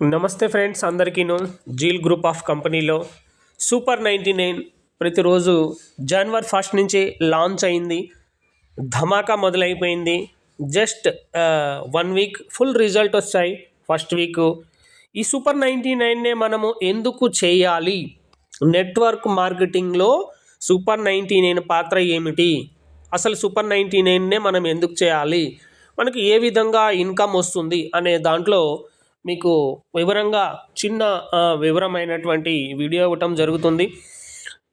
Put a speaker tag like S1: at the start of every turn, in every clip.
S1: నమస్తే ఫ్రెండ్స్ అందరికీను zeal group of కంపెనీలో సూపర్ నైంటీ నైన్ ప్రతిరోజు జనవరి ఫస్ట్ నుంచి లాంచ్ అయింది. ధమాకా మొదలైపోయింది. Just one week full result వచ్చాయి ఫస్ట్ వీక్. ఈ సూపర్ నైంటీ నైన్నే మనము ఎందుకు చేయాలి? నెట్వర్క్ మార్కెటింగ్లో సూపర్ నైంటీ నైన్ పాత్ర ఏమిటి? అసలు సూపర్ నైంటీ నైన్నే మనం ఎందుకు చేయాలి? మనకు ఏ విధంగా ఇన్కమ్ వస్తుంది అనే దాంట్లో మీకు వివరంగా చిన్న వివరమైనటువంటి వీడియో ఇవ్వటం జరుగుతుంది.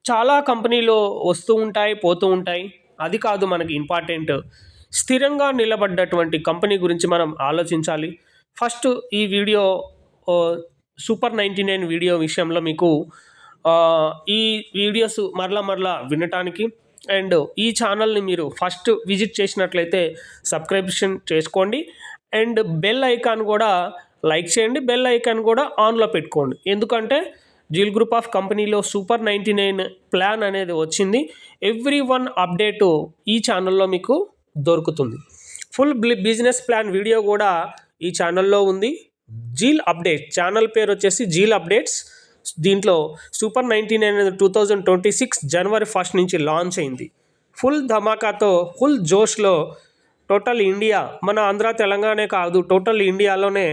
S1: చాలా కంపెనీలు వస్తూ ఉంటాయి పోతూ ఉంటాయి. అది కాదు మనకి ఇంపార్టెంట్. స్థిరంగా నిలబడ్డటువంటి కంపెనీ గురించి మనం ఆలోచించాలి. ఫస్ట్ ఈ video super ninety nine video విషయంలో మీకు ఈ వీడియోస్ మరలా మరలా వినటానికి అండ్ ఈ ఛానల్ని మీరు ఫస్ట్ విజిట్ చేసినట్లయితే సబ్స్క్రిప్షన్ చేసుకోండి. అండ్ బెల్ ఐకాన్ కూడా లైక్ చేయండి బెల్ ఐకాన్ కూడా ఆన్లో పెట్టుకోండి. ఎందుకంటే జీల్ గ్రూప్ ఆఫ్ కంపెనీలో సూపర్ నైంటీ నైన్ ప్లాన్ అనేది వచ్చింది. ఎవ్రీ వన్ అప్డేటు ఈ ఛానల్లో మీకు దొరుకుతుంది. ఫుల్ బిజినెస్ ప్లాన్ వీడియో కూడా ఈ ఛానల్లో ఉంది. జీల్ అప్డేట్ ఛానల్ పేరు వచ్చేసి జీల్ అప్డేట్స్. దీంట్లో సూపర్ నైంటీ నైన్ అనేది టూ థౌజండ్ ట్వంటీ సిక్స్ జనవరి ఫస్ట్ నుంచి లాంచ్ అయింది. ఫుల్ ధమాకాతో ఫుల్ జోష్లో టోటల్ ఇండియా మన ఆంధ్ర తెలంగాణే కాదు టోటల్ ఇండియాలోనే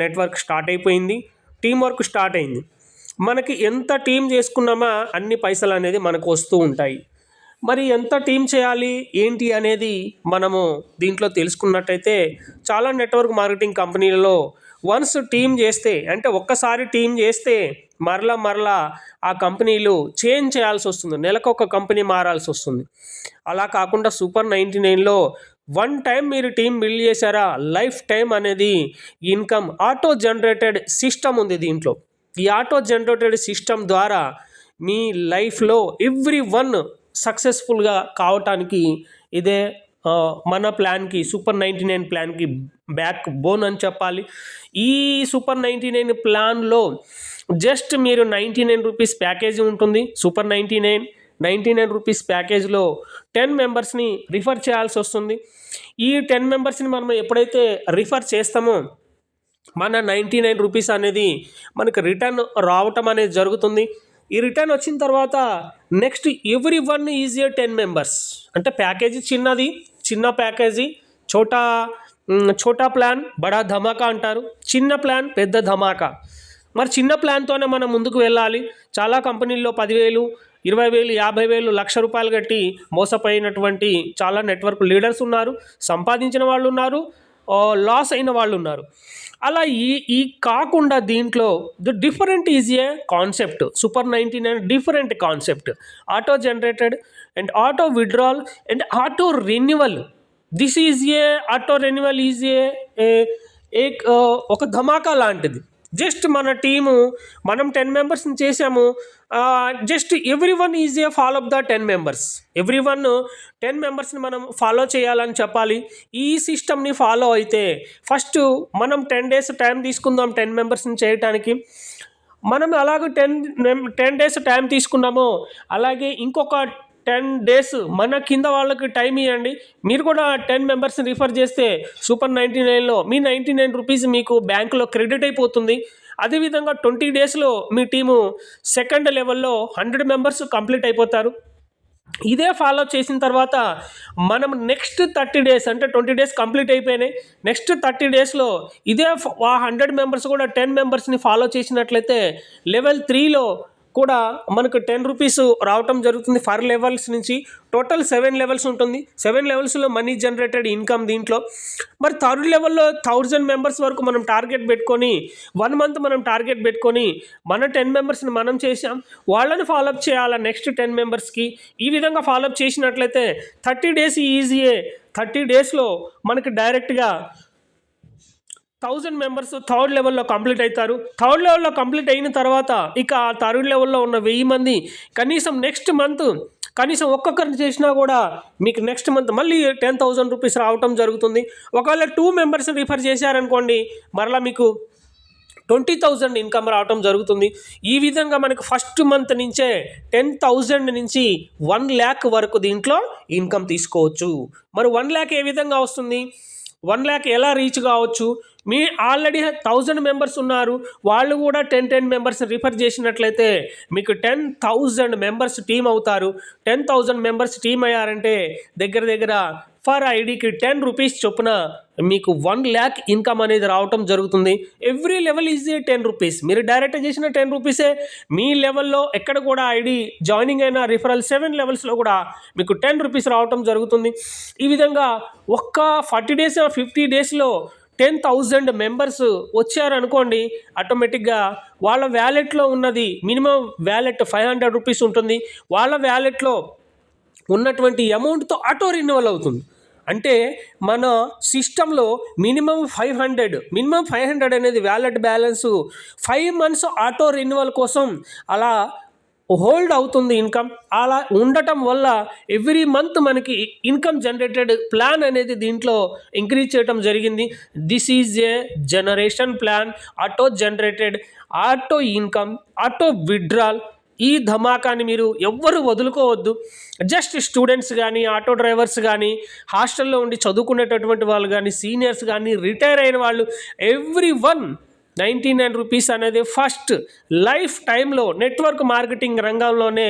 S1: నెట్వర్క్ స్టార్ట్ అయిపోయింది టీం వర్క్ స్టార్ట్ అయింది. మనకి ఎంత టీం చేసుకున్నామా అన్ని పైసలు అనేది మనకు వస్తూ ఉంటాయి. మరి ఎంత టీం చేయాలి ఏంటి అనేది మనము దీంట్లో తెలుసుకున్నట్టయితే చాలా నెట్వర్క్ మార్కెటింగ్ కంపెనీలలో వన్స్ టీం చేస్తే అంటే ఒక్కసారి టీం చేస్తే మరలా మరలా ఆ కంపెనీలు చేంజ్ చేయాల్సి వస్తుంది. నెలకు ఒక కంపెనీ మారాల్సి వస్తుంది. అలా కాకుండా సూపర్ నైంటీ నైన్లో వన్ టైం మీరు టీం బిల్డ్ చేశారా? లైఫ్ టైం అనేది ఇన్కమ్ ఆటో జనరేటెడ్ సిస్టమ్ ఉంది దీంట్లో. ఈ ఆటో జనరేటెడ్ సిస్టమ్ ద్వారా మీ లైఫ్లో ఎవ్రీ వన్ సక్సెస్ఫుల్గా కావటానికి ఇదే మన ప్లాన్కి సూపర్ నైంటీ నైన్ ప్లాన్కి బ్యాక్ బోన్ అని చెప్పాలి. ఈ సూపర్ నైంటీ నైన్ ప్లాన్లో జస్ట్ మీరు నైంటీ నైన్ రూపీస్ ప్యాకేజీ ఉంటుంది. Super ninety nine ninety nine rupees ప్యాకేజ్లో ten మెంబర్స్ని రిఫర్ చేయాల్సి వస్తుంది. ఈ టెన్ మెంబర్స్ని మనం ఎప్పుడైతే రిఫర్ చేస్తామో మన నైంటీ నైన్ రూపీస్ అనేది మనకు రిటర్న్ రావటం అనేది జరుగుతుంది. ఈ రిటర్న్ వచ్చిన తర్వాత next every one easier ten members. అంటే ప్యాకేజీ చిన్నది చిన్న ప్యాకేజీ చోటా చోటా ప్లాన్ బడా ధమాకా అంటారు. చిన్న ప్లాన్ పెద్ద ధమాకా. మరి చిన్న ప్లాన్తోనే మనం ముందుకు వెళ్ళాలి. చాలా కంపెనీల్లో పదివేలు ఇరవై వేలు యాభై వేలు లక్ష రూపాయలు కట్టి మోసపోయినటువంటి చాలా నెట్వర్క్ లీడర్స్ ఉన్నారు సంపాదించిన వాళ్ళు ఉన్నారు లాస్ అయిన వాళ్ళు ఉన్నారు. అలా ఈ ఈ కాకుండా దీంట్లో the different is a concept super ninety nine different concept. Auto generated and auto withdrawal and auto renewal. This is a auto renewal is a a ఒక ధమాకా లాంటిది. జస్ట్ మన టీము మనం టెన్ మెంబర్స్ని చేసాము just every one is a follow up the ten members every one ten మెంబర్స్ని మనం follow చేయాలని చెప్పాలి. ఈ సిస్టమ్ని ఫాలో అయితే ఫస్ట్ మనం టెన్ డేస్ టైం తీసుకుందాం టెన్ మెంబర్స్ని చేయటానికి. మనం అలాగే టెన్ టెన్ డేస్ టైం తీసుకున్నామో అలాగే ఇంకొక టెన్ డేస్ మన కింద వాళ్ళకి టైం ఇవ్వండి మీరు కూడా టెన్ మెంబర్స్ని రిఫర్ చేస్తే సూపర్ నైంటీ నైన్లో మీ నైంటీ నైన్ రూపీస్ మీకు బ్యాంకులో క్రెడిట్ అయిపోతుంది. అదేవిధంగా ట్వంటీ డేస్లో మీ టీము సెకండ్ లెవెల్లో హండ్రెడ్ మెంబర్స్ కంప్లీట్ అయిపోతారు. ఇదే ఫాలో చేసిన తర్వాత మనం నెక్స్ట్ థర్టీ డేస్ అంటే ట్వంటీ డేస్ కంప్లీట్ అయిపోయినాయి. నెక్స్ట్ థర్టీ డేస్లో ఇదే ఆ హండ్రెడ్ మెంబర్స్ కూడా టెన్ మెంబర్స్ని ఫాలో చేసినట్లయితే లెవెల్ త్రీలో కూడా మనకు టెన్ రూపీస్ రావటం జరుగుతుంది ఫర్ లెవెల్స్ నుంచి. టోటల్ సెవెన్ లెవెల్స్ ఉంటుంది. సెవెన్ లెవెల్స్లో మనీ జనరేటెడ్ ఇన్కమ్ దీంట్లో. మరి థర్డ్ లెవెల్లో థౌజండ్ మెంబర్స్ వరకు మనం టార్గెట్ పెట్టుకొని వన్ మంత్ మనం టార్గెట్ పెట్టుకొని మన టెన్ మెంబర్స్ని మనం చేసాం వాళ్ళని ఫాలోఅప్ చేయాలా నెక్స్ట్ టెన్ మెంబర్స్కి? ఈ విధంగా ఫాలోఅప్ చేసినట్లయితే థర్టీ డేస్ ఈజీయే. థర్టీ డేస్లో మనకి డైరెక్ట్గా థౌజండ్ మెంబర్స్ థర్డ్ లెవెల్లో కంప్లీట్ అవుతారు. థర్డ్ లెవెల్లో కంప్లీట్ అయిన తర్వాత ఇక ఆ థర్డ్ లెవెల్లో ఉన్న వెయ్యి మంది కనీసం నెక్స్ట్ మంత్ కనీసం ఒక్కొక్కరిని చేసినా కూడా మీకు నెక్స్ట్ మంత్ మళ్ళీ టెన్ థౌజండ్ రూపీస్ రావటం జరుగుతుంది. ఒకవేళ టూ మెంబర్స్ రిఫర్ చేశారనుకోండి మరలా మీకు ట్వంటీ థౌజండ్ ఇన్కమ్ రావటం జరుగుతుంది. ఈ విధంగా మనకు ఫస్ట్ మంత్ నుంచే టెన్ థౌజండ్ నుంచి వన్ ల్యాక్ వరకు దీంట్లో ఇన్కమ్ తీసుకోవచ్చు. మరి వన్ ల్యాక్ ఏ విధంగా వస్తుంది? వన్ ల్యాక్ ఎలా రీచ్ కావచ్చు? మీ ఆల్రెడీ థౌజండ్ మెంబర్స్ ఉన్నారు. వాళ్ళు కూడా టెన్ టెన్ మెంబర్స్ రిఫర్ చేసినట్లయితే మీకు టెన్ థౌజండ్ మెంబర్స్ టీం అవుతారు. టెన్ థౌజండ్ మెంబర్స్ టీం అయ్యారంటే దగ్గర దగ్గర ఫర్ ఐడికి టెన్ రూపీస్ చొప్పున మీకు వన్ ల్యాక్ ఇన్కమ్ అనేది రావటం జరుగుతుంది. Every level is ten rupees. మీరు డైరెక్ట్ చేసిన టెన్ రూపీసే. మీ లెవెల్లో ఎక్కడ కూడా ఐడి జాయినింగ్ అయిన రిఫరల్ సెవెన్ లెవెల్స్లో కూడా మీకు టెన్ రూపీస్ రావటం జరుగుతుంది. ఈ విధంగా ఒక్క ఫార్టీ డేస్ ఫిఫ్టీ డేస్లో టెన్ థౌజండ్ మెంబర్స్ వచ్చారనుకోండి ఆటోమేటిక్గా వాళ్ళ వ్యాలెట్లో ఉన్నది minimum wallet five hundred rupees ఉంటుంది. వాళ్ళ వ్యాలెట్లో ఉన్నటువంటి అమౌంట్తో ఆటో రెన్యువల్ అవుతుంది. అంటే మన సిస్టంలో minimum five hundred minimum five hundred అనేది wallet balance five months auto renewal కోసం అలా హోల్డ్ అవుతుంది ఇన్కమ్. అలా ఉండటం వల్ల ఎవ్రీ మంత్ మనకి ఇన్కమ్ జనరేటెడ్ ప్లాన్ అనేది దీంట్లో ఇంక్రీజ్ చేయడం జరిగింది. This is a generation plan. Auto generated auto income auto withdrawal ఈ ధమాకాని మీరు ఎవ్వరు వదులుకోవద్దు. జస్ట్ స్టూడెంట్స్ కానీ ఆటో డ్రైవర్స్ కానీ హాస్టల్లో ఉండి చదువుకునేటటువంటి వాళ్ళు కానీ సీనియర్స్ కానీ రిటైర్ అయిన వాళ్ళు every one ninety nine rupees అనేది ఫస్ట్ లైఫ్ టైంలో నెట్వర్క్ మార్కెటింగ్ రంగంలోనే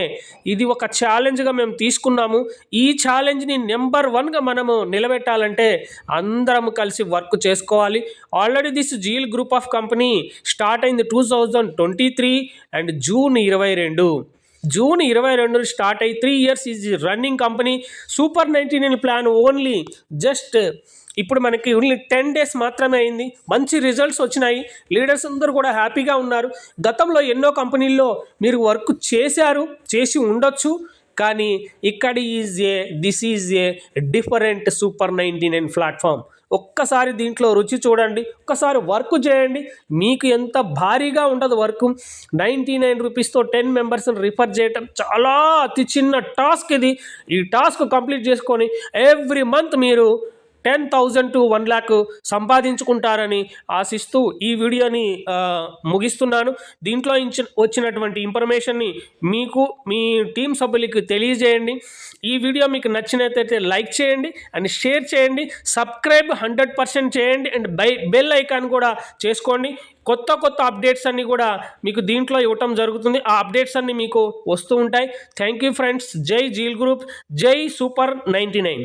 S1: ఇది ఒక ఛాలెంజ్గా మేము తీసుకున్నాము. ఈ ఛాలెంజ్ని నెంబర్ వన్గా మనము నిలబెట్టాలంటే అందరం కలిసి వర్క్ చేసుకోవాలి. Already this Zeal group of company start అయింది two thousand twenty three and June ఇరవై రెండు. జూన్ ఇరవై రెండు స్టార్ట్ అయ్యి three years is running company. Super ninety nine plan only just ఇప్పుడు మనకి ఓన్లీ టెన్ డేస్ మాత్రమే అయింది. మంచి రిజల్ట్స్ వచ్చినాయి. లీడర్స్ అందరూ కూడా హ్యాపీగా ఉన్నారు. గతంలో ఎన్నో కంపెనీల్లో మీరు వర్క్ చేశారు చేసి ఉండొచ్చు. కానీ ఇక్కడ is a this is a different super ninety nine platform ఒక్కసారి దీంట్లో రుచి చూడండి. ఒక్కసారి వర్క్ చేయండి. మీకు ఎంత భారీగా ఉండదు వర్క్ నైంటీ నైన్ రూపీస్తో టెన్ మెంబర్స్ని రిఫర్ చేయటం చాలా అతి చిన్న టాస్క్ ఇది. ఈ టాస్క్ కంప్లీట్ చేసుకొని ఎవ్రీ మంత్ మీరు ten thousand to one lakh సంపాదించుకుంటారని ఆశిస్తూ ఈ వీడియోని ముగిస్తున్నాను. దీంట్లో ఇచ్చి వచ్చినటువంటి ఇన్ఫర్మేషన్ని మీకు మీ టీం సభ్యులకి తెలియజేయండి. ఈ వీడియో మీకు నచ్చినట్లయితే లైక్ చేయండి అండ్ షేర్ చేయండి. సబ్స్క్రైబ్ హండ్రెడ్ పర్సెంట్ చేయండి అండ్ బై బెల్ ఐకాన్ కూడా చేసుకోండి. కొత్త కొత్త అప్డేట్స్ అన్నీ కూడా మీకు దీంట్లో ఇవ్వటం జరుగుతుంది. ఆ అప్డేట్స్ అన్నీ మీకు వస్తూ ఉంటాయి. Thank you friends. జై జీల్ గ్రూప్. జై సూపర్ నైంటీ నైన్.